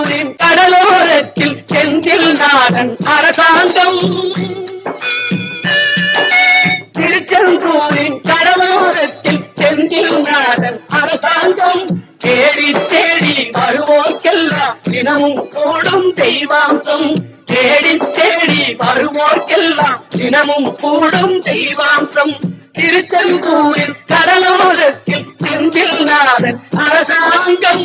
திருச்செந்தூரின் கடலோரத்தில் செந்தில் நாடன் அரசாங்கம். திருச்செந்தூரின் கடலோரத்தில் செந்தில் நாடன் அரசாங்கம். தேடி தேடி வருவோர்க்கெல்லாம் தினமும் கூடும் தெய்வாங்கம். தேடி தேடி வருவோர்க்கெல்லாம் தினமும் கூடும் தெய்வாம்சம் திருச்செந்தூரின் கடலோரத்தில் செந்தில் நாடன் அரசாங்கம்.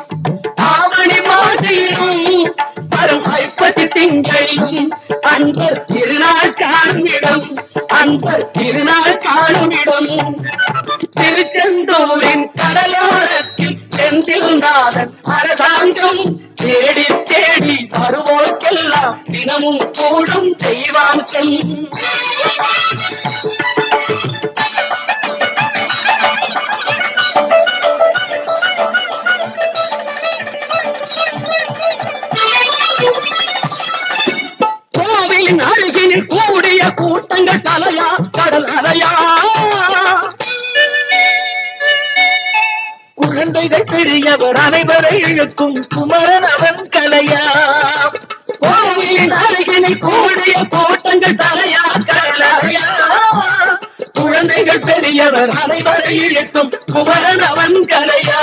அன்பர் திருநாள் காணும் இடம் அன்பர் திருநாள் காணும் இடம் திருச்செந்தூரின் கடலோரத்தில் செந்தில் அரசாங்கம் தேடி தேடி வருவோர்க்கெல்லாம் தினமும் கூடும் தெய்வாம்சம். பெரியவர் அனைவரை குமரன் அவன் கலையா கோவிலின் அருகினில் கூடிய கூட்டங்கள் தலையா கலையா குழந்தைகள் பெரியவர் அனைவரை குமரன் அவன் கலையா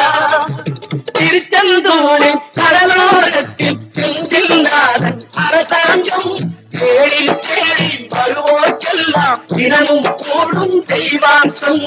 திருச்செந்தூரை கடலோரத்தில் செந்தில் நாதன் அரசாங்கம். தேடி தேடி வருவோர்க்கெல்லாம் தினமும் கூடும் தெய்வாம்சம்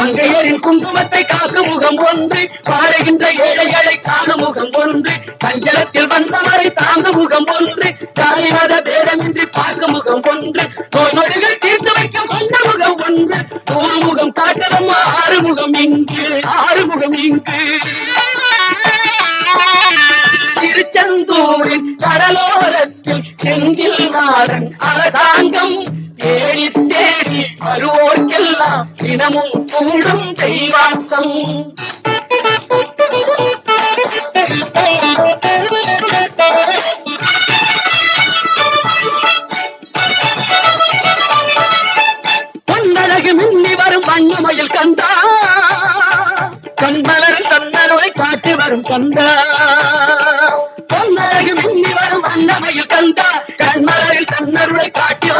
மங்கையரின் குங்குமத்தை காக்கும் முகம் ஒன்று பாடுகின்ற ஏழைகளை காணும் முகம் ஒன்று சஞ்சலத்தில் வந்தவரை தாங்கும் முகம் ஒன்று தாய் மத பேதமின்றி பார்க்கும் முகம் ஒன்று நோய்கள் தீர்த்து வைக்கும் வண்ண முகம் ஒன்று ஒரு முகம் காட்டலம்மா ஆறுமுகம் இங்கு ஆறு முகம் இங்கு. திருச்செந்தூரின் கடலோரத்தில் செந்தில் நாடன் அரசாங்கம் தினமும் கூடும் தெய்வாம்சம். பொன்னழகு மின்னி வரும் வண்ணமயில் கந்தா. கண்மலர் தன்னருளை காட்டி வரும் கந்தா.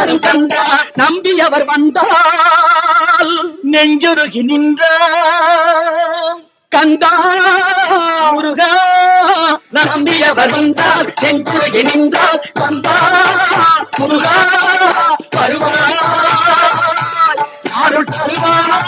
யாரும் கண்டா நம்பியவர் வந்தால் நெஞ்சொருகி நின்ற கந்தா முருகா நம்பியவர் வந்தால் நெஞ்சொருகி நின்றால் கந்தா முருகா வருவார் அருள் தருவார்